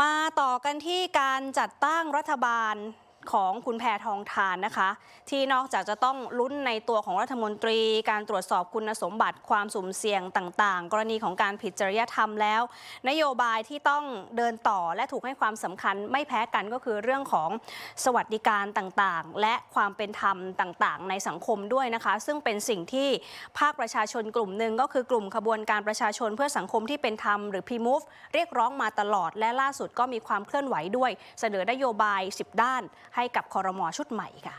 มาต่อกันที่การจัดตั้งรัฐบาล ของคุณแพทองทานนะคะ ที่นอกจากจะต้องลุ้นในตัวของรัฐมนตรี การตรวจสอบคุณสมบัติความสุ่มเสี่ยงต่าง ๆ กรณีของการผิดจริยธรรมแล้ว นโยบายที่ต้องเดินต่อและถูกให้ความสำคัญไม่แพ้กันก็คือเรื่องของสวัสดิการต่างๆ และความเป็นธรรมต่าง ๆ ในสังคมด้วยนะคะ ซึ่งเป็นสิ่งที่ภาคประชาชนกลุ่มหนึ่งก็คือกลุ่มขบวนการประชาชนเพื่อสังคมที่เป็นธรรมหรือ PMOVE เรียกร้องมาตลอดและล่าสุดก็มีความเคลื่อนไหวด้วย เสนอนโยบาย 10 ด้านให้กับคอรมอชุดใหม่ค่ะ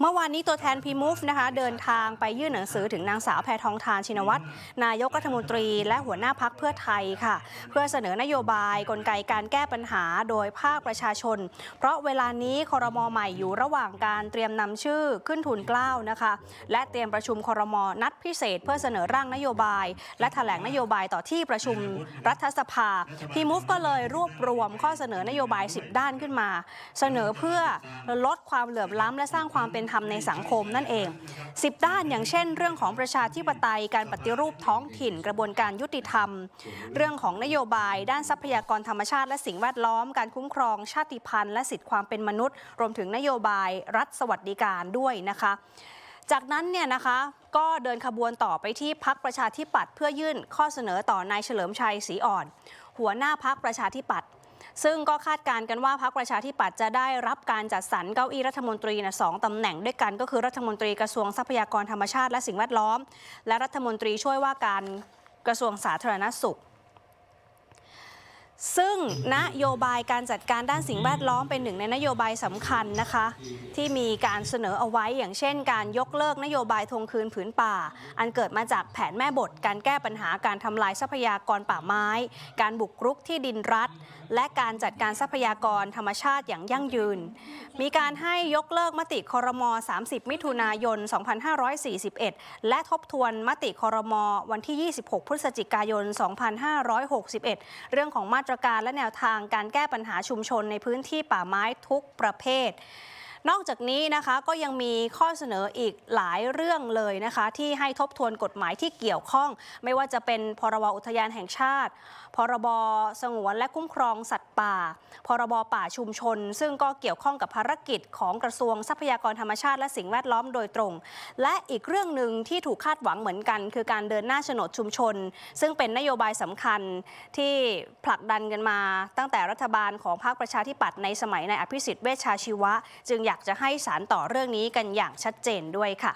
เมื่อวานนี้ตัวแทน p ีมูฟนะคะเดินทางไปยื่นหนังสือถึงนางสาวแพทองทานชินวัตรนายกรัฐมนตรี และหัวหน้าพักเพื่อไทยค่ะ เพื่อเสนอนโยบายกลไกการแก้ปัญหาโดยภาคประชาชน เพราะเวลานี้คอรมอใหม่อยู่ระหว่างการเตรียมนำชื่อขึ้นทุนเกล้านะคะ และเตรียมประชุมคอรมอนัดพิเศษ เพื่อเสนอร่างนโยบาย และแถลงนโยบายต่อที่ประชุมรัฐสภาพีมูฟก็เลยรวบรวมข้อเสนอนโยบาย 10 ด้านขึ้นมา เสนอเพื่อลดความเหลื่อมล้ำและสร้างความเป็นธรรมในสังคมนั่นเอง 10 ด้านอย่างเช่น เรื่องของประชาธิปไตยการปฏิรูปท้องถิ่น กระบวนการยุติธรรม เรื่องของนโยบาย ด้านทรัพยากรธรรมชาติและสิ่งแวดล้อม การคุ้มครองชาติพันธุ์และสิทธิความเป็นมนุษย์ รวมถึงนโยบายรัฐสวัสดิการด้วยนะคะจากนั้นเนี่ยนะคะก็เดินขบวนต่อไปที่พักประชาธิปัตย์เพื่อยื่นข้อเสนอต่อนายเฉลิมชัยศรีอ่อน หัวหน้าพักประชาธิปัตย์ ซึ่งก็คาดการณ์กันว่าพรรคประชาธิปัตย์จะได้รับการจัดสรรเก้าอี้รัฐมนตรีนะสองตำแหน่งด้วยกัน ก็คือรัฐมนตรีกระทรวงทรัพยากรธรรมชาติและสิ่งแวดล้อม และรัฐมนตรีช่วยว่าการกระทรวงสาธารณสุข ซึ่งนโยบายการจัดการด้านสิ่งแวดล้อมเป็นหนึ่งในนโยบายสำคัญนะคะ ที่มีการเสนอเอาไว้อย่างเช่น การยกเลิกนโยบายทงคืนผืนป่า อันเกิดมาจากแผนแม่บท การแก้ปัญหาการทำลายทรัพยากรป่าไม้ การบุกรุกที่ดินรัฐ และการจัดการทรัพยากรธรรมชาติอย่างยั่งยืน มีการให้ยกเลิกมติคอรมอ30 มิถุนายน 2541 และทบทวนมติคอรมอวันที่ 26 พฤศจิกายน 2561 เรื่องของมาตรการและแนวทางการแก้ปัญหาชุมชนในพื้นที่ป่าไม้ทุกประเภท นอกจากนี้นะคะก็ยังมีข้อเสนออีกหลายเรื่องเลยนะคะ ที่ให้ทบทวนกฎหมายที่เกี่ยวข้อง ไม่ว่าจะเป็นพรบอุทยานแห่งชาติ พรบสงวนและคุ้มครองสัตว์ป่า พรบป่าชุมชน ซึ่งก็เกี่ยวข้องกับภารกิจของกระทรวงทรัพยากรธรรมชาติและสิ่งแวดล้อมโดยตรง และอีกเรื่องหนึ่งที่ถูกคาดหวังเหมือนกัน คือการเดินหน้าโฉนดชุมชน ซึ่งเป็นนโยบายสำคัญที่ผลักดันกันมา ตั้งแต่รัฐบาลของพรรคประชาธิปัตย์ในสมัยนายอภิสิทธิ์เวชชาชีวะ จึงอยากอยากจะให้สารต่อเรื่องนี้กันอย่างชัดเจนด้วยค่ะ